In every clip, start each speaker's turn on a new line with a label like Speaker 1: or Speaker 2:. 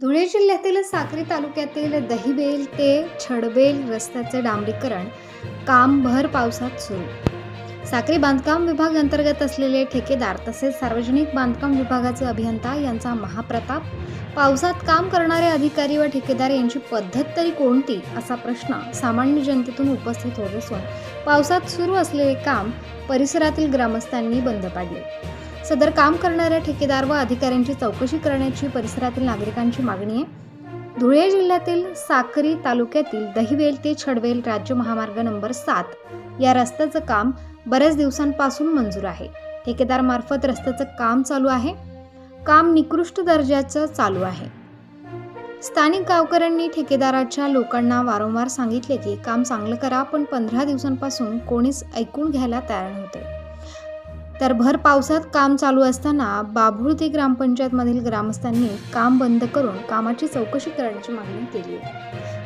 Speaker 1: धुळे जिल्ह्यातील साक्री तालुक्यातील दहिबेल ते छडबेल रस्त्याचे डांबरीकरण काम भर पावसात सुरू. साक्री बांधकाम विभाग अंतर्गत असलेले ठेकेदार तसेच सार्वजनिक बांधकाम विभागाचे अभियंता यांचा महाप्रताप. पावसात काम करणारे अधिकारी व ठेकेदार यांची पद्धत तरी कोणती? असा प्रश्न सामान्य जनतेतून उपस्थित होत असून पावसात सुरू असलेले काम परिसरातील ग्रामस्थांनी बंद पाडले. सदर काम करणाऱ्या ठेकेदार व अधिकाऱ्यांची चौकशी करण्याची परिसरातील नागरिकांची मागणी आहे. धुळे जिल्ह्यातील साक्री तालुक्यातील दहिवेल ते छडवेल राज्य महामार्ग नंबर सात या रस्त्याचं काम बऱ्याच दिवसांपासून मंजूर आहे. ठेकेदारमार्फत रस्त्याचं काम चालू आहे. काम निकृष्ट दर्जाचं चालू आहे. स्थानिक गावकऱ्यांनी ठेकेदाराच्या लोकांना वारंवार सांगितले की काम चांगलं करा पण पंधरा दिवसांपासून कोणीच ऐकून घ्यायला तयार नव्हते. तर भर पावसात काम चालू असताना बाभुळते ग्रामपंचायतमधील ग्रामस्थांनी काम बंद करून कामाची चौकशी करण्याची मागणी केली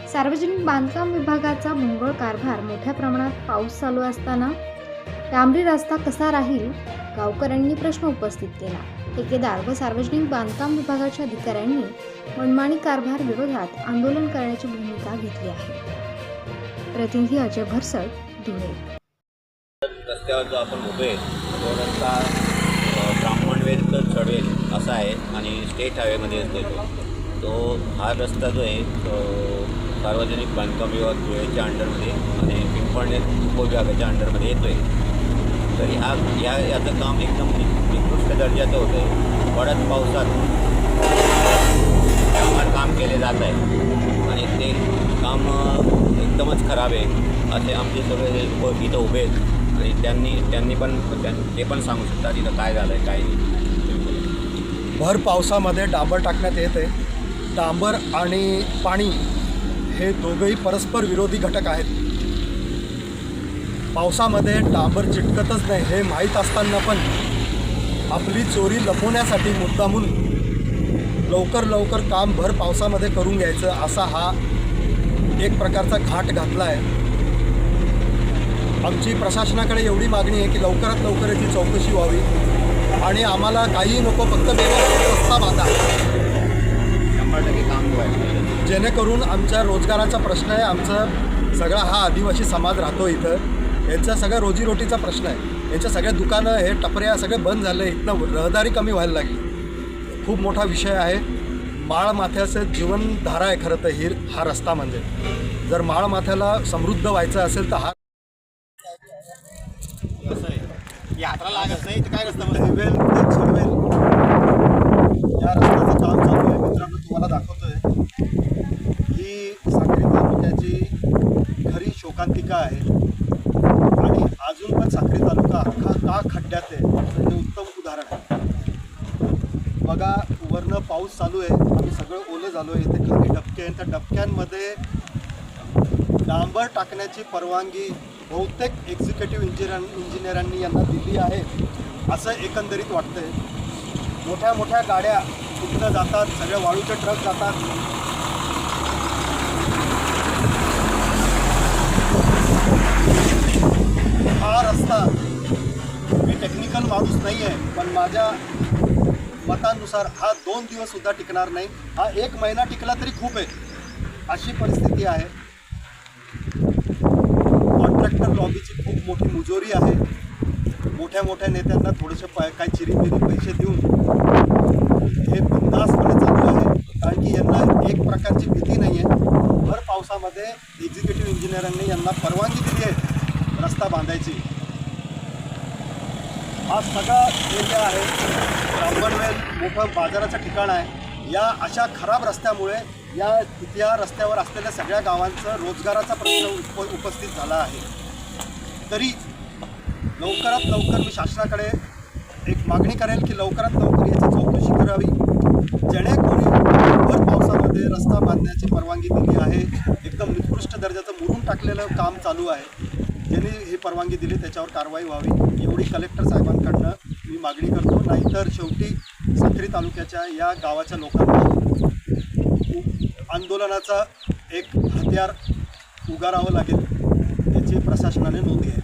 Speaker 1: सार्वजनिक बांधकाम विभागाचा भोंगळ कारभार मोठ्या प्रमाणात पाऊस चालू असताना डांबरी रस्ता कसा राहील? गावकऱ्यांनी प्रश्न उपस्थित केला. ठेकेदार व सार्वजनिक बांधकाम विभागाच्या अधिकाऱ्यांनी मनमाणी कारभार विरोधात आंदोलन करण्याची भूमिका घेतली आहे. प्रतिनिधी अजय भरसड धुळे.
Speaker 2: रस्त्यावर जो आपण उभे रस्ता ब्राह्मण ब्राह्मणवेल तर चढवेल असा आहे आणि स्टेट हायवेमध्ये येतो तो. हा रस्ता जो आहे तो सार्वजनिक बांधकाम विभाग धुळेच्या अंडरमध्ये आणि पिंपळनेर उपविभागाच्या अंडरमध्ये येतो आहे तर ह्या या याचं काम एकदम निकृष्ट दर्जाचं होतं आहे. पडत पावसात त्यावर काम केले जात आहे. आणि ते काम एकदमच खराब आहे. असे आमचे सगळे लोक इथं उभे आहेत. त्यांनी त्यांनी पण त्यां- ते पण सांगू शकतात तिथं काय झालं आहे काय नाही.
Speaker 3: भर पावसामध्ये डांबर टाकण्यात येत आहे. डांबर आणि पाणी हे दोघंही परस्पर विरोधी घटक आहेत. पावसामध्ये डांबर चिटकतच नाही हे माहीत असताना पण आपली चोरी लपवण्यासाठी मुद्दामून लवकर लवकर काम भर पावसामध्ये करून घ्यायचं असा हा एक प्रकारचा घाट घातला आहे. आमची प्रशासनाकडे एवढी मागणी आहे की लवकरात लवकर याची चौकशी व्हावी. आणि आम्हाला काही नको फक्त रस्ता बांधा. जेणेकरून आमच्या रोजगाराचा प्रश्न आहे आमचा सगळा हा आदिवासी समाज राहतो इथं. यांचा सगळ्या रोजीरोटीचा प्रश्न आहे. यांच्या सगळ्या दुकानं हे टपऱ्या सगळे बंद झाले इथनं रहदारी कमी व्हायला लागली. खूप मोठा विषय आहे. माळ माथ्याचं जीवनधारा आहे खरं तर ही हा रस्ता म्हणजे. जर माळ माथ्याला समृद्ध व्हायचं असेल तर हा
Speaker 2: यात्रा लागत नाही तर काय रस्ता
Speaker 3: दहिवेल वेल या रस्त्याचं काम चालू आहे. मित्रांनो तुम्हाला दाखवतोय. ही साखरे तालुक्याची खरी शोकांतिका आहे. आणि अजून पण साखरे तालुका अख्खा का खड्ड्यात आहे? याचं हे उत्तम उदाहरण आहे. बघा वरनं पाऊस चालू आहे. आम्ही सगळं ओलं झालो आहे. इथे खाली डबके आहेत त्या डबक्यांमध्ये डांबर टाकण्याची परवानगी बहुतेक एक्झिक्युटिव्ह इंजिनियर इंजिनियरांनी यांना दिली आहे असं एकंदरीत वाटतंय. मोठ्या मोठ्या गाड्या तिथनं जातात सगळ्या वाळूचे ट्रक जातात. हा रस्ता मी टेक्निकल माणूस नाही आहे पण माझ्या मतानुसार हा दोन दिवससुद्धा टिकणार नाही. हा एक महिना टिकला तरी खूप आहे अशी परिस्थिती आहे. कॉन्ट्रॅक्टर लॉबीची खूप मोठी मुजोरी आहे. मोठ्या मोठ्या नेत्यांना थोडेसे पाय काय चिरीमिरी पैसे देऊन हे बिंदासपणे चालू आहे. कारण की यांना एक प्रकारची भीती नाही आहे भर पावसामध्ये एक्झिक्युटिव्ह इंजिनियरांनी यांना परवानगी दिली आहे रस्ता बांधायची. हा सगळा एरिया आहे. ब्राह्मणवेल मोठं बाजाराचं ठिकाण आहे. या अशा खराब रस्त्यामुळे या तिथल्या रस्त्यावर असलेल्या सगळ्या गावांचं रोजगाराचा प्रश्न उप उपस्थित झाला आहे. तरी लवकरात लवकर मी शासनाकडे एक मागणी करेल की लवकरात लवकर याची चौकशी करावी. जेणेकरून भर पावसामध्ये रस्ता बांधण्याची परवानगी दिली आहे. एकदम निकृष्ट दर्जाचं मुरून टाकलेलं काम चालू आहे. ज्यांनी ही परवानगी दिली त्याच्यावर कारवाई व्हावी. एवढी कलेक्टर साहेबांकडनं मी मागणी करतो. नाहीतर शेवटी साखरी तालुक्याच्या या गावाच्या लोकांना आंदोलनाचा एक हत्यार उगारावं लागेल याची प्रशासनाने नोंद घ्यावी.